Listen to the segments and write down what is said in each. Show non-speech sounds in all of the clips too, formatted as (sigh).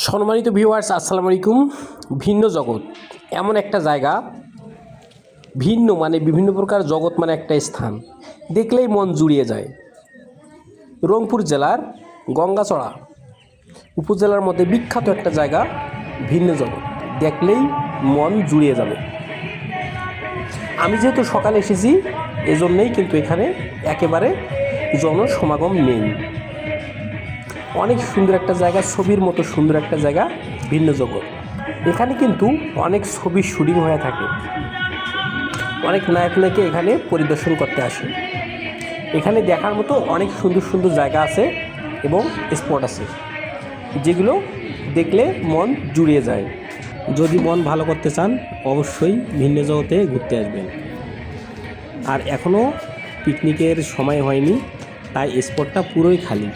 সম্মানিত ভিউয়ার্স আসসালামু আলাইকুম। ভিন্ন জগৎ, এমন একটা জায়গা, ভিন্ন মানে বিভিন্ন প্রকার জগৎ মানে একটা স্থান। দেখলেই মন জুড়িয়ে যায়। রংপুর জেলার গঙ্গাচড়া উপজেলার মধ্যে বিখ্যাত একটা জায়গা, ভিন্ন জগৎ। দেখলেই মন জুড়িয়ে যাবে। আমি যেহেতু সকালে এসেছি, এজন্যই কিন্তু এখানে একেবারে জনসমাগম নেই। অনেক সুন্দর একটা জায়গা, ছবির মতো সুন্দর একটা জায়গা, ভিন্ন জগৎ। এখানে কিন্তু অনেক ছবির শুটিং হয়ে থাকে। অনেক নায়ক নায়িকা এখানে পরিদর্শন করতে আসে। এখানে দেখার মতো অনেক সুন্দর সুন্দর জায়গা আছে এবং স্পট আছে, যেগুলো দেখলে মন জুড়িয়ে যায়। যদি মন ভালো করতে চান, অবশ্যই ভিন্ন জগতে ঘুরতে আসবেন। আর এখনও পিকনিকের সময় হয়নি, তাই স্পটটা পুরোই খালি।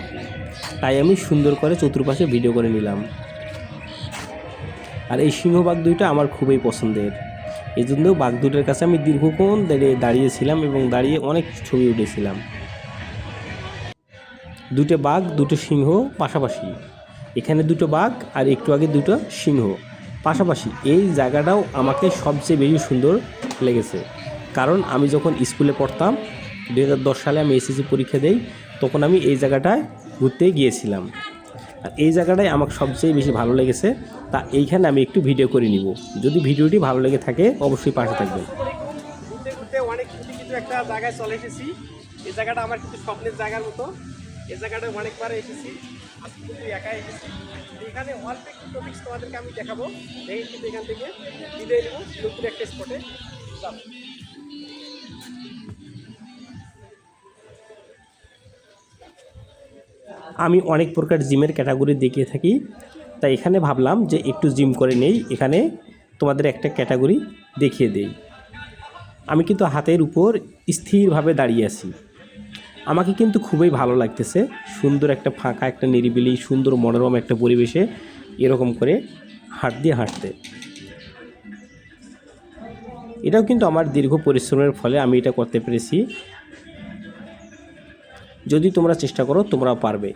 তাই আমি সুন্দর করে চতুর্পাশে ভিডিও করে নিলাম। আর এই সিংহবাগ দুইটা আমার খুবই পছন্দের। এই জন্য বাঘ দুটোর কাছে আমি দীর্ঘক্ষণ দাঁড়িয়ে, দাঁড়িয়েছিলাম এবং দাঁড়িয়ে অনেক ছবি উঠেছিলাম। দুটো বাঘ, দুটো সিংহ পাশাপাশি। এখানে দুটো বাঘ আর একটু আগে দুটো সিংহ। পাশাপাশি এই জায়গাটাও আমাকে সবচেয়ে বেশি সুন্দর লেগেছে। কারণ আমি যখন স্কুলে পড়তাম দু হাজার দশ সালে আমি এসএসসি পরীক্ষা দেই, তখন আমি এই জায়গাটায় ঘুরতে গিয়েছিলাম। আর এই জায়গাটাই আমার সবচেয়ে বেশি ভালো লেগেছে। তা এইখানে আমি একটু ভিডিও করে নিব। যদি ভিডিওটি ভালো লেগে থাকে, অবশ্যই পাশে থাকবেন। অনেক কিছু একটা জায়গায় চলে এসেছি। এই জায়গাটা আমার কিন্তু স্বপ্নের জায়গার মতো। এই জায়গাটা অনেকবার এসেছি। আজকে কিন্তু একা এসেছি। এখানে অল্প একটু টপিক্স তোমাদেরকে আমি দেখাবো। দেখে কিন্তু এখান থেকে বিদায় নেব। নতুন একটা স্পটে আমি অনেক প্রকার জিমের ক্যাটাগরি দেখিয়ে থাকি। তাই এখানে ভাবলাম যে একটু জিম করে নেই, এখানে তোমাদের একটা ক্যাটাগরি দেখিয়ে দেই। আমি কিন্তু হাতের উপর স্থিরভাবে দাঁড়িয়ে আছি। আমাকে কিন্তু খুবই ভালো লাগতেছে, সুন্দর একটা ফাঁকা, একটা নিরিবিলি, সুন্দর মনোরম একটা পরিবেশে এরকম করে হাঁট দিয়ে হাঁটতে। এটাও কিন্তু আমার দীর্ঘ পরিশ্রমের ফলে আমি এটা করতে পেরেছি। যদি তোমরা চেষ্টা করো তোমরাও পারবে।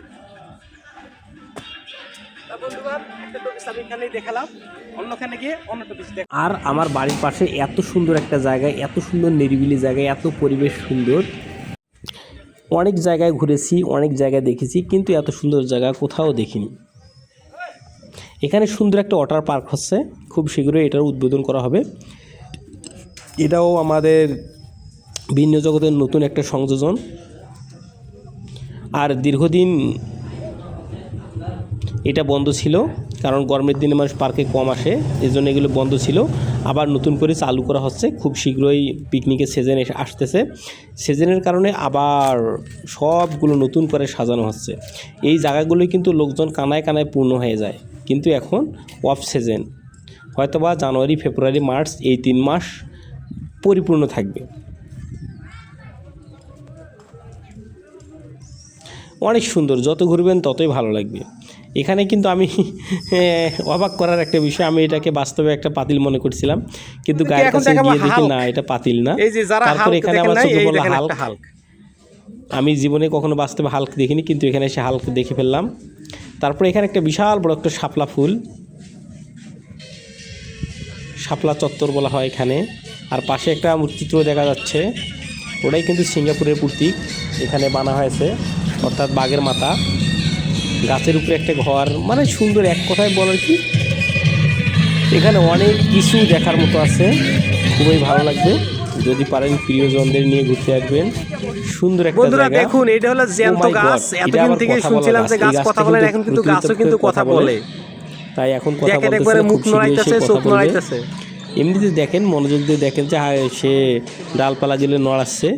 আর আমার বাড়ির পাশে এত সুন্দর একটা জায়গায় এত সুন্দর নিরিবিলি জায়গায় এত পরিবেশ সুন্দর। অনেক জায়গায় ঘুরেছি অনেক জায়গায় দেখেছি কিন্তু এত সুন্দর জায়গা কোথাও দেখিনি। এখানে সুন্দর একটা ওয়াটার পার্ক হচ্ছে খুব শীঘ্রই এটার উদ্বোধন করা হবে। এটাও আমাদের ভিন্ন জগতের নতুন একটা সংযোজন। আর দীর্ঘদিন এটা বন্ধ ছিল, কারণ গরমের দিনে মানুষ পার্কে কম আসে এই জন্য এগুলো বন্ধ ছিল। আবার নতুন করে চালু করা হচ্ছে, খুব শীঘ্রই পিকনিকের সিজন এসে আসতেছে। সিজনের কারণে আবার সবগুলো নতুন করে সাজানো হচ্ছে। এই জায়গাগুলোই কিন্তু লোকজন কানায় কানায় পূর্ণ হয়ে যায়, কিন্তু এখন অফ সিজন হয়তোবা জানুয়ারি, ফেব্রুয়ারি, মার্চ এই তিন মাস পরিপূর্ণ থাকবে। অনেক সুন্দর যত ঘুরবেন ততই ভালো লাগবে। এখানে কিন্তু আমি (laughs) অবাক করার একটা বিষয় আমি এটাকে বাস্তবে একটা পাতিল মনে করছিলাম কিন্তু গায়ের কাছে গিয়ে দেখি না এটা পাতিল না। তারপরে এখানে আমার পড়ল দেখেন হাল্ক। আমি জীবনে কখনো বাস্তবে হাল্ক দেখিনি কিন্তু এখানে এসে হাল্ক দেখে ফেললাম। তারপরে এখানে একটা বিশাল বড় একটা শাপলা ফুল। শাপলা চত্বর বলা হয় এখানে। আর পাশে একটা চিত্র দেখা যাচ্ছে। ওটাই কিন্তু সিঙ্গাপুরের প্রতীক এখানে বানা হয়েছে। অর্থাৎ বাঘের মাথা গাছের উপরে একটা ঘর মানে সুন্দর এক কথায় বলার কি? এখানে অনেক কিছু দেখার মতো আছে খুবই ভালো লাগবে। যদি পারেন প্রিয়জনদের নিয়ে ঘুরতে আসবেন। সুন্দর একটা বন্ধুরা দেখুন এটা হলো জ্যান্ত Oh গাছ। এতদিন থেকে শুনছিলাম যে গাছ। কথা বলে এখন কিন্তু গাছও কিন্তু কথা বলে। তাই এখন কথা দেখেন একবারে মুখ নড়াইতেছে চোখ নড়াইতেছে। এমনিতে দেখেন মনোযোগ দিয়ে দেখেন যে হ্যাঁ, সে ডালপালা দিলে নড়াচ্ছে।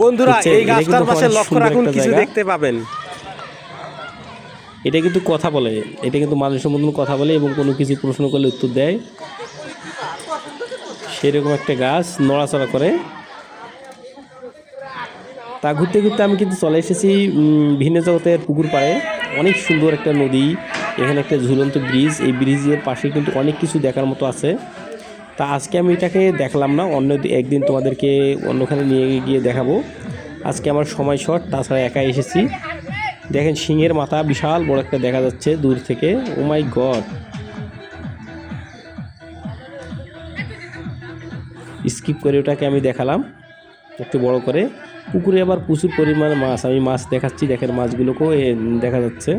বন্ধুরা এই গাছটার পাশে লক্ষ্য রাখুন কিছু দেখতে পাবেন। এটা কিন্তু কথা বলে এটা কিন্তু মানুষের মতন কথা বলে এবং কোনো কিছু প্রশ্ন করলে উত্তর দেয়। সেরকম একটা গাছ নড়াচড়া করে। তা ঘুরতে ঘুরতে আমি কিন্তু চলে এসেছি ভিন্ন জগতের পুকুর পাড়ে। অনেক সুন্দর একটা নদী এখানে একটা ঝুলন্ত ব্রিজ এই ব্রিজের পাশে কিন্তু অনেক কিছু দেখার মতো আছে। তা আজকে আমি এটাকে দেখলাম না, অন্য একদিন তোমাদেরকে অন্যখানে নিয়ে গিয়ে দেখাবো। আজকে আমার সময় শর্ট তাছাড়া একা এসেছি। দেখেন সিংহের মাথা বিশাল বড় একটা দেখা যাচ্ছে দূর থেকে। ও মাই গড স্কিপ করে ওটাকে আমি দেখালাম, একটু বড় করে। পুকুরে আবার প্রচুর পরিমাণে মাছ, আমি মাছ দেখাচ্ছি, দেখেন মাছগুলোকেও দেখা যাচ্ছে।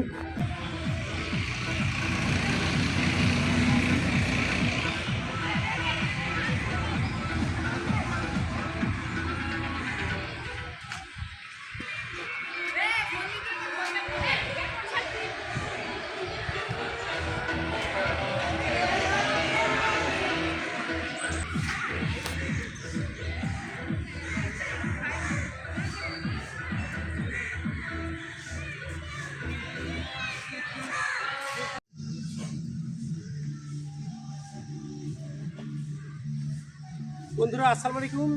বন্ধুরা, আসসালামু আলাইকুম।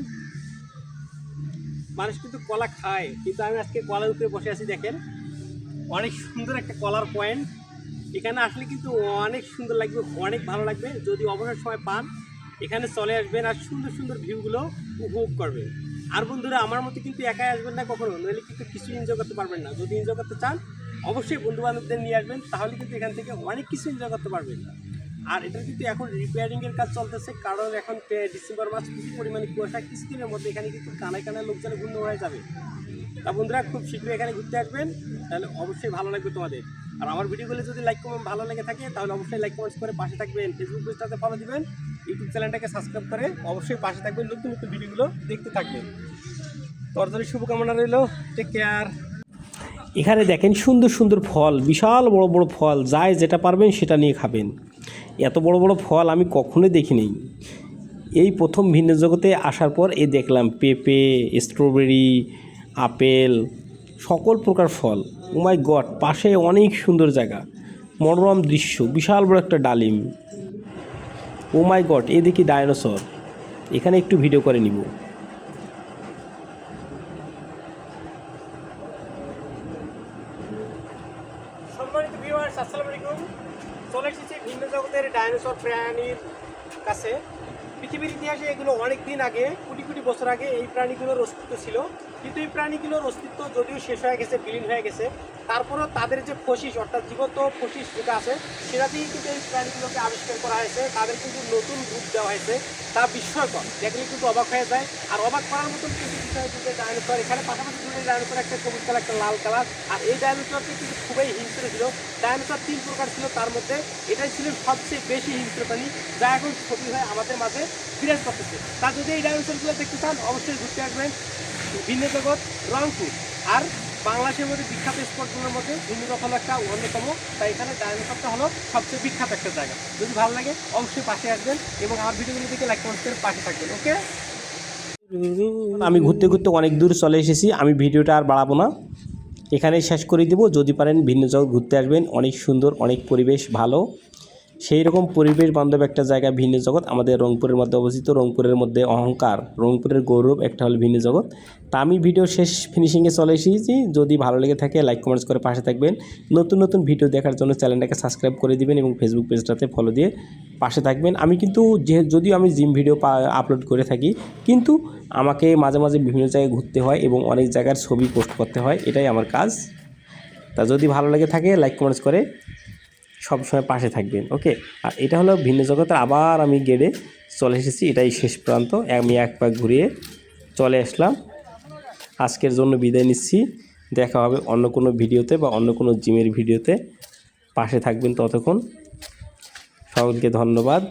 মানুষ কিন্তু কলা খায়, কিন্তু আমি আজকে কলার উপরে বসে আছি, দেখেন। অনেক সুন্দর একটা কলার পয়েন্ট। এখানে আসলে কিন্তু অনেক সুন্দর লাগবে, অনেক ভালো লাগবে। যদি অবসর সময় পান, এখানে চলে আসবেন আর সুন্দর সুন্দর ভিউগুলো উপভোগ করবেন। আর বন্ধুরা, আমার মতো কিন্তু একাই আসবেন না কখনো, নইলে কিন্তু কিছু এনজয় করতে পারবেন না। যদি এনজয় করতে চান, অবশ্যই বন্ধু বান্ধবদের নিয়ে আসবেন, তাহলে কিন্তু এখান থেকে অনেক কিছু এনজয় করতে পারবেন। আর এটা কিন্তু এখন রিপেয়ারিং এর কাজ চলতেছে, কারণ এখন ডিসেম্বর মাস প্রচুর পরিমাণে কুয়াশা, কিছুদিনের মধ্যে এখানে কিন্তু কানায় কানায় লোকজন ঘূর্ণ হয়ে যাবে। তা বন্ধুরা, খুব শীঘ্রই এখানে ঘুরতে আসবেন, তাহলে অবশ্যই ভালো লাগবে তোমাদের। আর আমার ভিডিওগুলো যদি লাইক কমেন্ট ভালো লেগে থাকে, তাহলে অবশ্যই লাইক কমেন্টস করে পাশে থাকবেন। ফেসবুক পেজটাতে ফলো দিবেন ইউটিউব চ্যানেলটাকে সাবস্ক্রাইব করে অবশ্যই পাশে থাকবেন নতুন নতুন ভিডিওগুলো দেখতে থাকবেন। তোর জন্য শুভকামনা রইল টেক কেয়ার এখানে দেখেন সুন্দর সুন্দর ফল, বিশাল বড় বড় ফল যায় যেটা পারবেন সেটা নিয়ে খাবেন। এত বড় বড় ফল আমি কখনোই দেখিনি। এই প্রথম ভিন্ন জগতে আসার পর এ দেখলাম পেঁপে স্ট্রবেরি আপেল, সকল প্রকার ফল। ও মাই গড পাশে অনেক সুন্দর জায়গা। মনোরম দৃশ্য, বিশাল বড় একটা ডালিম। ও মাই গড এদিকে ডায়নোসর এখানে একটু ভিডিও করে নিব সম্মানিত ভিউয়ার্স আসসালামু আলাইকুম চলে এসেছি ভিন্ন জগতের ডাইনোসর প্রাণীর কাছে পৃথিবীর ইতিহাসে এগুলো অনেক দিন আগে, কোটি কোটি বছর আগে এই প্রাণীগুলোর অস্তিত্ব ছিল। কিন্তু এই প্রাণীগুলোর অস্তিত্ব যদিও শেষ হয়ে গেছে, বিলীন হয়ে গেছে, তারপরেও তাদের যে ফসিস, অর্থাৎ জীবত ফসিস যেটা আছে, সেটা দিয়েই কিন্তু এই প্রাণীগুলোকে আবিষ্কার করা হয়েছে। তাদের কিন্তু নতুন রূপ দেওয়া হয়েছে। তা বিস্ময়কর। দেখলে কিন্তু অবাক হয়ে যায়। আর অবাক করার মতন কিন্তু বিষয় কিন্তু ডাইনোসর এখানে পাশাপাশি দুটো ডাইনোসর একটা সবুজ কালার একটা লাল কালার। আর এই ডাইনোসরটি কিন্তু খুবই হিংস্র ছিল। ডাইনোসর তিন প্রকার ছিল তার মধ্যে। এটাই ছিল সবচেয়ে বেশি হিংস্র প্রাণী, যা এখন ছবি হয়ে আমাদের মাঝে বিরাজ করতেছে। তা যদি এই ডাইনোসরগুলো দেখতে চান, অবশ্যই ঘুরতে আসবেন। ভিন্ন জগৎ, রংপুর। আর বাংলাদেশের মধ্যে বিখ্যাত স্পটগুলোর মধ্যে ভিন্নজগৎ হলো একটা অন্যতম। তাই এখানে ডাইনোসরটা হলো সবচেয়ে বিখ্যাত একটা জায়গা। যদি ভালো লাগে, অবশ্যই পাশে আসবেন এবং আমার ভিডিওগুলো দেখে লাইক কমেন্ট করে পাশে থাকবেন ওকে আমি ঘুরতে ঘুরতে অনেক দূর চলে এসেছি, আমি ভিডিওটা আর বাড়াবো না। এখানেই শেষ করে দেবো। যদি পারেন ভিন্ন জগৎ ঘুরতে আসবেন। অনেক সুন্দর, অনেক পরিবেশ, ভালো। সেই রকম পরিবেশ বান্ধব একটা জায়গা, ভিন্ন জগৎ। আমাদের রংপুরের মধ্যে অবস্থিত। রংপুরের মধ্যে অহংকার। রংপুরের গৌরব একটা হলো ভিন্ন জগৎ। তা আমি ভিডিও শেষ ফিনিশিংয়ে চলে এসেছি। যদি ভালো লেগে থাকে লাইক কমেন্টস করে পাশে থাকবেন। নতুন নতুন ভিডিও দেখার জন্য চ্যানেলটাকে সাবস্ক্রাইব করে দিবেন এবং ফেসবুক পেজটাতে ফলো দিয়ে পাশে থাকবেন। আমি কিন্তু যে, যদিও আমি জিম ভিডিও আপলোড করে থাকি, কিন্তু আমাকে মাঝে মাঝে বিভিন্ন জায়গায় ঘুরতে হয় এবং অনেক জায়গার ছবি পোস্ট করতে হয়। এটাই আমার কাজ। তা যদি ভালো লেগে থাকে লাইক কমেন্টস করে সবসময় পাশে থাকবেন ওকে আর এটা হলো ভিন্ন জগতের, আবার আমি গেড়ে চলে এসেছি, এটাই শেষ প্রান্ত। আমি এক পাক ঘুরিয়ে চলে আসলাম। আজকের জন্য বিদায় নিচ্ছি। দেখা হবে অন্য কোনো ভিডিওতে বা অন্য কোনো জিমের ভিডিওতে। পাশে থাকবেন ততক্ষণ। সকলকে ধন্যবাদ।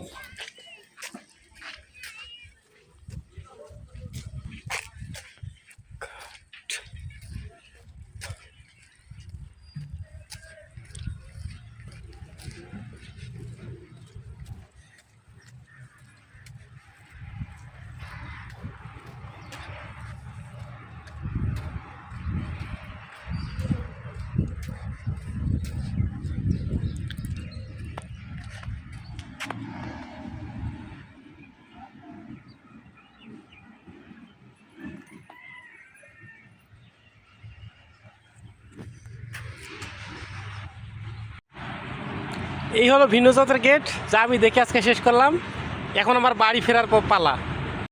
এই হলো ভিন্ন জাতের গেট যা আমি দেখে আজকে শেষ করলাম। এখন আমার বাড়ি ফেরার পালা।